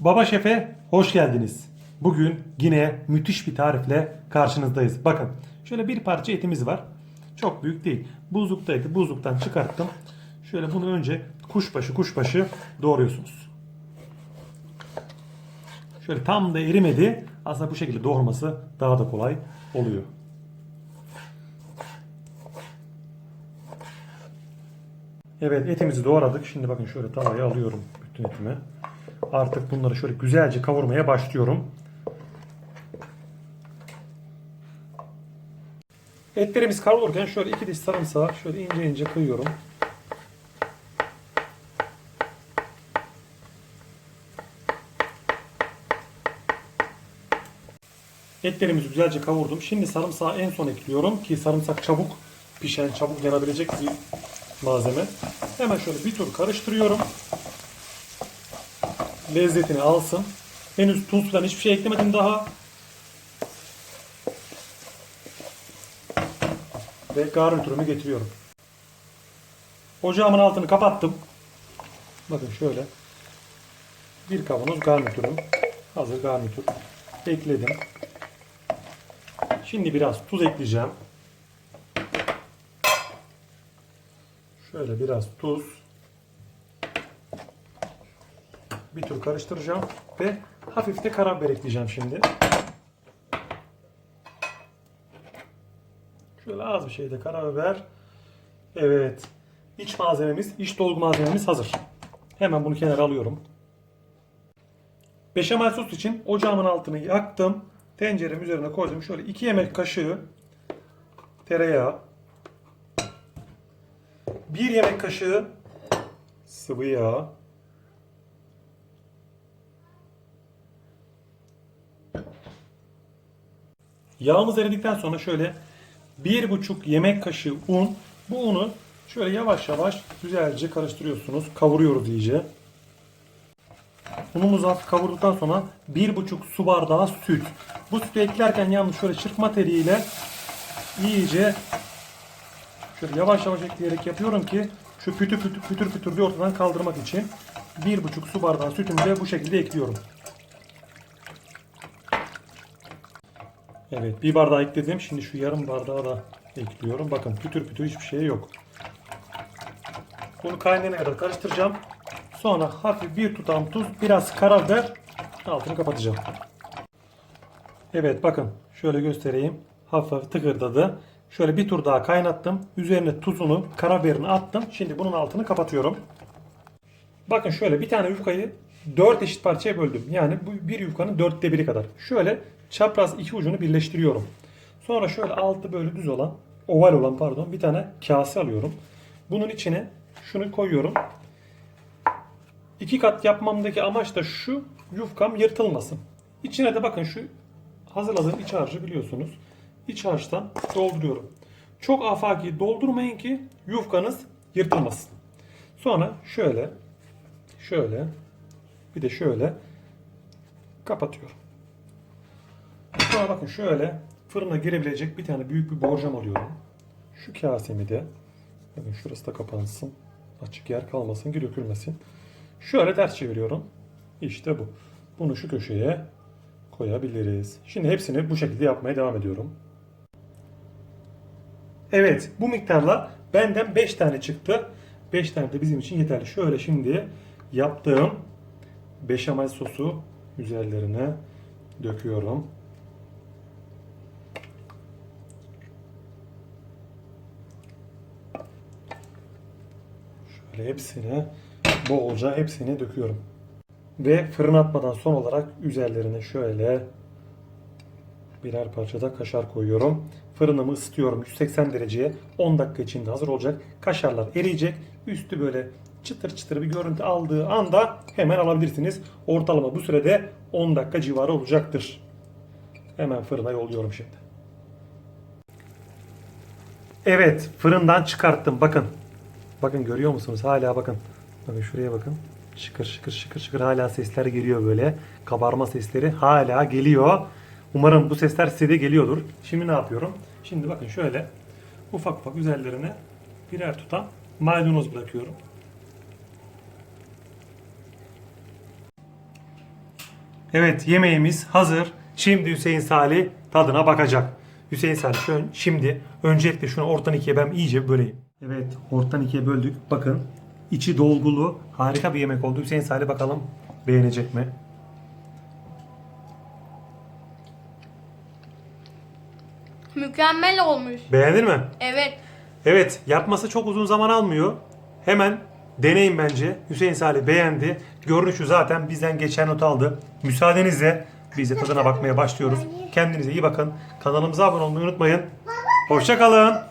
Baba Şef'e hoş geldiniz. Bugün yine müthiş bir tarifle karşınızdayız. Bakın şöyle bir parça etimiz var. Çok büyük değil. Buzluktaydı. Buzluktan çıkarttım. Şöyle bunu önce kuşbaşı kuşbaşı doğruyorsunuz. Şöyle tam da erimedi. Aslında bu şekilde doğraması daha da kolay oluyor. Evet etimizi doğradık. Şimdi bakın şöyle tavaya alıyorum bütün etimi. Artık bunları şöyle güzelce kavurmaya başlıyorum. Etlerimiz kavrulurken şöyle iki diş sarımsağı şöyle ince ince kıyıyorum. Etlerimizi güzelce kavurdum. Şimdi sarımsağı en son ekliyorum ki sarımsak çabuk pişen, çabuk yanabilecek bir malzeme. Hemen şöyle bir tur karıştırıyorum. Lezzetini alsın. Henüz tuz falan hiçbir şey eklemedim daha. Ve garnitürümü getiriyorum. Ocağımın altını kapattım. Bakın şöyle. Bir kavanoz garnitürüm. Hazır garnitür. Ekledim. Şimdi biraz tuz ekleyeceğim. Şöyle biraz tuz. Bir tur karıştıracağım ve hafif de karabiber ekleyeceğim şimdi. Şöyle az bir şey de karabiber. Evet. İç malzememiz, iç dolgu malzememiz hazır. Hemen bunu kenara alıyorum. Beşamel sos için ocağımın altını yaktım. Tenceremin üzerine koydum. Şöyle 2 yemek kaşığı tereyağı. 1 yemek kaşığı sıvı yağ. Yağımız eridikten sonra şöyle 1,5 yemek kaşığı un. Bu unu şöyle yavaş yavaş güzelce karıştırıyorsunuz. Kavuruyoruz iyice. Unumuzu hafif kavurduktan sonra 1,5 su bardağı süt. Bu sütü eklerken yalnız şöyle çırpma teliyle iyice şöyle yavaş yavaş ekleyerek yapıyorum ki şu pütür pütür pütür pütürlüğü ortadan kaldırmak için 1,5 su bardağı sütümü de bu şekilde ekliyorum. Evet bir bardağı ekledim. Şimdi şu yarım bardağı da ekliyorum. Bakın pütür pütür hiçbir şey yok. Bunu kaynayana kadar karıştıracağım. Sonra hafif bir tutam tuz, biraz karabiber altını kapatacağım. Evet bakın şöyle göstereyim. Hafif hafif tıkırdadı. Şöyle bir tur daha kaynattım. Üzerine tuzunu, karabiberini attım. Şimdi bunun altını kapatıyorum. Bakın şöyle bir tane yufkayı 4 eşit parçaya böldüm. Yani bu bir yufkanın dörtte biri kadar. Şöyle çapraz iki ucunu birleştiriyorum. Sonra şöyle altı böyle düz olan, oval olan pardon bir tane kase alıyorum. Bunun içine şunu koyuyorum. İki kat yapmamdaki amaç da şu yufkam yırtılmasın. İçine de bakın şu hazırladığım iç harcı biliyorsunuz. İç harçtan dolduruyorum. Çok afaki doldurmayın ki yufkanız yırtılmasın. Sonra şöyle şöyle bir de şöyle kapatıyorum. Sonra bakın şöyle fırına girebilecek bir tane büyük bir borcam alıyorum. Şu kasemi de bakın şurası da kapansın. Açık yer kalmasın ki dökülmesin. Şöyle ters çeviriyorum. İşte bu. Bunu şu köşeye koyabiliriz. Şimdi hepsini bu şekilde yapmaya devam ediyorum. Evet bu miktarla benden 5 tane çıktı. 5 tane de bizim için yeterli. Şöyle şimdi yaptığım beşamel sosu üzerlerine döküyorum. Şöyle hepsini bolca hepsini döküyorum. Ve fırına atmadan son olarak üzerlerine şöyle birer parçada kaşar koyuyorum. Fırınımı ısıtıyorum 180 dereceye. 10 dakika içinde hazır olacak. Kaşarlar eriyecek. Üstü böyle çıtır çıtır bir görüntü aldığı anda hemen alabilirsiniz. Ortalama bu sürede 10 dakika civarı olacaktır. Hemen fırına yolluyorum şimdi. Evet fırından çıkarttım bakın. Bakın görüyor musunuz? Hala bakın. Bakın şuraya bakın. Şıkır şıkır şıkır şıkır hala sesler geliyor böyle. Kabarma sesleri hala geliyor. Umarım bu sesler size de geliyordur. Şimdi ne yapıyorum? Şimdi bakın şöyle ufak ufak üzerlerine birer tutam maydanoz bırakıyorum. Evet yemeğimiz hazır. Şimdi Hüseyin Salih tadına bakacak. Hüseyin Salih şimdi öncelikle şunu ortadan ikiye ben iyice böleyim. Evet ortadan ikiye böldük. Bakın içi dolgulu harika bir yemek oldu. Hüseyin Salih bakalım beğenecek mi? Mükemmel olmuş. Beğendin mi? Evet. Evet yapması çok uzun zaman almıyor. Hemen deneyin bence. Hüseyin Salih beğendi. Görünüşü zaten bizden geçen not aldı. Müsaadenizle biz de tadına bakmaya başlıyoruz. Kendinize iyi bakın. Kanalımıza abone olmayı unutmayın. Hoşçakalın.